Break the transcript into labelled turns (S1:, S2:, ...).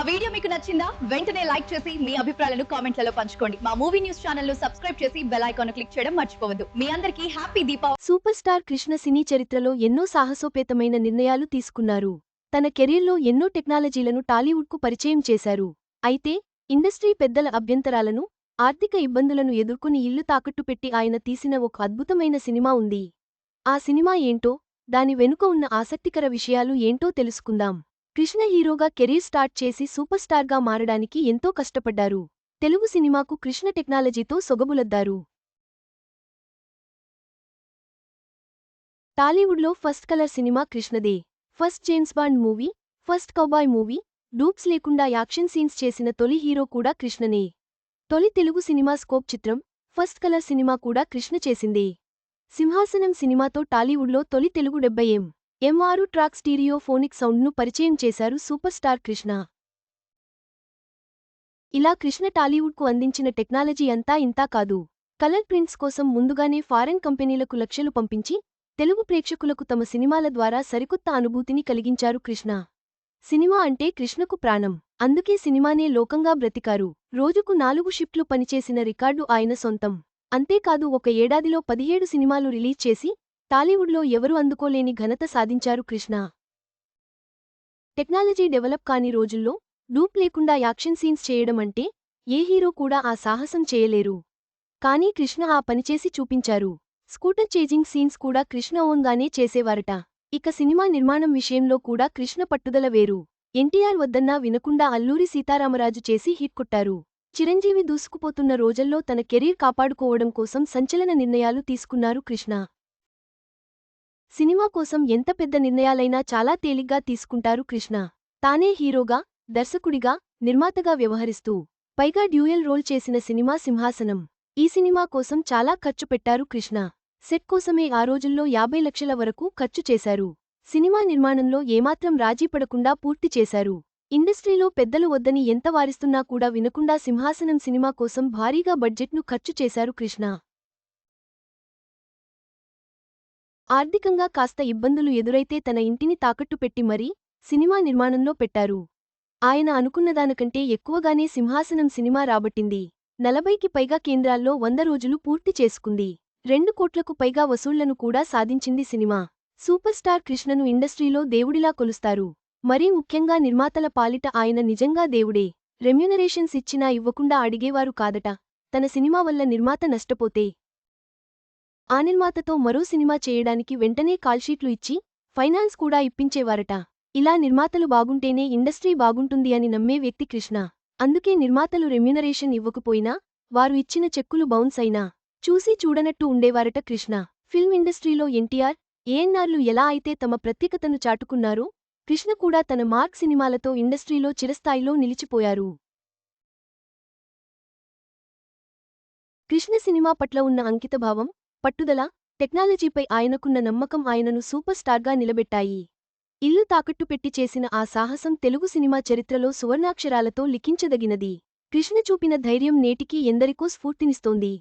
S1: మా వీడియో మీకు నచ్చిందా? వెంటనే లైక్ చేసి మీ అభిప్రాయాలను కామెంట్లలో పంచుకోండి. మా మూవీ న్యూస్ ఛానల్ను సబ్స్క్రైబ్ చేసి బెల్ ఐకాన్ క్లిక్ చేయడం మర్చిపోవద్దు. మీ అందరికీ happy Deepavali.
S2: Super star Krishna సినీ చరిత్రలో ఎన్నో సాహసోపేతమైన నిర్ణయాలు తీసుకున్నారు. తన కెరీర్లో ఎన్నో టెక్నాలజీలను టాలీవుడ్కు పరిచయం చేశారు. అయితే ఇండస్ట్రీ పెద్దల అభ్యంతరాలను ఆర్థిక ఇబ్బందులను ఎదుర్కొని ఇల్లు తాకట్టు పెట్టి ఆయన తీసిన ఒక అద్భుతమైన సినిమా ఉంది. ఆ సినిమా ఏంటో దాని వెనుక ఉన్న ఆసక్తికర విషయాలు ఏంటో తెలుసుకుందాం. కృష్ణ హీరోగా కెరీర్ స్టార్ట్ చేసి సూపర్ స్టార్గా మారడానికి ఎంతో కష్టపడ్డారు. తెలుగు సినిమాకు కృష్ణ టెక్నాలజీతో సొగబులద్దారు. టాలీవుడ్లో first colour cinema కృష్ణదే. First James Bond movie first cowboy movie dupes లేకుండా యాక్షన్ సీన్స్ చేసిన తొలి హీరో కూడా కృష్ణనే. తొలి తెలుగు సినిమా స్కోప్ చిత్రం ఫస్ట్ కలర్ సినిమా కూడా కృష్ణ చేసిందే. సింహాసనం సినిమాతో టాలీవుడ్లో తొలి తెలుగు డెబ్బై ఎం. ఎంఆరు ట్రాక్ స్టీరియో ఫోనిక్ సౌండ్ను పరిచయం చేశారు సూపర్ స్టార్ కృష్ణ. ఇలా కృష్ణ టాలీవుడ్కు అందించిన టెక్నాలజీ అంతా ఇంతా కాదు. కలర్ ప్రింట్స్ కోసం ముందుగానే ఫారెన్ కంపెనీలకు లక్షలు పంపించి తెలుగు ప్రేక్షకులకు తమ సినిమాల ద్వారా సరికొత్త అనుభూతిని కలిగించారు కృష్ణ. సినిమా అంటే కృష్ణకు ప్రాణం. అందుకే సినిమానే లోకంగా బ్రతికారు. రోజుకు నాలుగు షిఫ్ట్లు పనిచేసిన రికార్డు ఆయన సొంతం. అంతేకాదు ఒక ఏడాదిలో పదిహేడు సినిమాలు రిలీజ్ చేసి టాలీవుడ్లో ఎవరు అందుకోలేని ఘనత సాధించారు కృష్ణ. టెక్నాలజీ డెవలప్ కాని రోజుల్లో డూప్ లేకుండా యాక్షన్ సీన్స్ చేయడం అంటే ఏ హీరో కూడా ఆ సాహసం చేయలేరు. కానీ కృష్ణ ఆ పనిచేసి చూపించారు. స్కూటర్ చేజింగ్ సీన్స్ కూడా కృష్ణ ఓన్గానే చేసేవారట. ఇక సినిమా నిర్మాణం విషయంలో కూడా కృష్ణ పట్టుదల వేరు. ఎన్టీఆర్ వద్దన్నా వినకుండా అల్లూరి సీతారామరాజు చేసి హిట్ కొట్టారు. చిరంజీవి దూసుకుపోతున్న రోజుల్లో తన కెరీర్ కాపాడుకోవడం కోసం సంచలన నిర్ణయాలు తీసుకున్నారు కృష్ణ. సినిమా కోసం ఎంత పెద్ద నిర్ణయాలైనా చాలా తేలిగ్గా తీసుకుంటారు కృష్ణ. తానే హీరోగా దర్శకుడిగా నిర్మాతగా వ్యవహరిస్తూ పైగా డ్యూయల్ రోల్ చేసిన సినిమా సింహాసనం. ఈ సినిమా కోసం చాలా ఖర్చు పెట్టారు కృష్ణ. సెట్ కోసమే ఆ రోజుల్లో యాభై లక్షల వరకు ఖర్చు చేశారు. సినిమా నిర్మాణంలో ఏమాత్రం రాజీ పడకుండా పూర్తి చేశారు. ఇండస్ట్రీలో పెద్దలు వద్దని ఎంత వారిస్తున్నా కూడా వినకుండా సింహాసనం సినిమా కోసం భారీగా బడ్జెట్ను ఖర్చు చేశారు కృష్ణ. ఆర్థికంగా కాస్త ఇబ్బందులు ఎదురైతే తన ఇంటిని తాకట్టు పెట్టి మరీ సినిమా నిర్మాణంలో పెట్టారు. ఆయన అనుకున్నదానికంటే ఎక్కువగానే సింహాసనం సినిమా రాబట్టింది. నలభైకి పైగా కేంద్రాల్లో వంద రోజులు పూర్తి చేసుకుంది. రెండు కోట్లకు పైగా వసూళ్ళను కూడా సాధించింది సినిమా. సూపర్ స్టార్ కృష్ణను ఇండస్ట్రీలో దేవుడిలా కొలుస్తారు. మరీ ముఖ్యంగా నిర్మాతల పాలిట ఆయన నిజంగా దేవుడే. రెమ్యునరేషన్స్ ఇచ్చినా ఇవ్వకుండా అడిగేవారు కాదట. తన సినిమా వల్ల నిర్మాత నష్టపోతే ఆ నిర్మాతతో మరో సినిమా చేయడానికి వెంటనే కాల్షీట్లు ఇచ్చి ఫైనాన్స్ కూడా ఇప్పించేవారట. ఇలా నిర్మాతలు బాగుంటేనే ఇండస్ట్రీ బాగుంటుంది అని నమ్మే వ్యక్తి కృష్ణ. అందుకే నిర్మాతలు రెమ్యునరేషన్ ఇవ్వకపోయినా వారు ఇచ్చిన చెక్కులు బౌన్స్ అయినా చూసి చూడనట్టు ఉండేవారట కృష్ణ. ఫిల్మ్ ఇండస్ట్రీలో ఎన్టీఆర్ ఏఎన్ఆర్లు ఎలా అయితే తమ ప్రత్యేకతను చాటుకున్నారో కృష్ణ కూడా తన మార్క్ సినిమాలతో ఇండస్ట్రీలో చిరస్థాయిలో నిలిచిపోయారు. కృష్ణ సినిమా పట్ల ఉన్న అంకితభావం పట్టుదల టెక్నాలజీపై ఆయనకున్న నమ్మకం ఆయనను సూపర్ స్టార్గా నిలబెట్టాయి. ఇల్లు తాకట్టు పెట్టి చేసిన ఆ సాహసం తెలుగు సినిమా చరిత్రలో సువర్ణాక్షరాలతో లిఖించదగినది. కృష్ణ చూపిన ధైర్యం నేటికీ ఎందరికో స్ఫూర్తినిస్తోంది.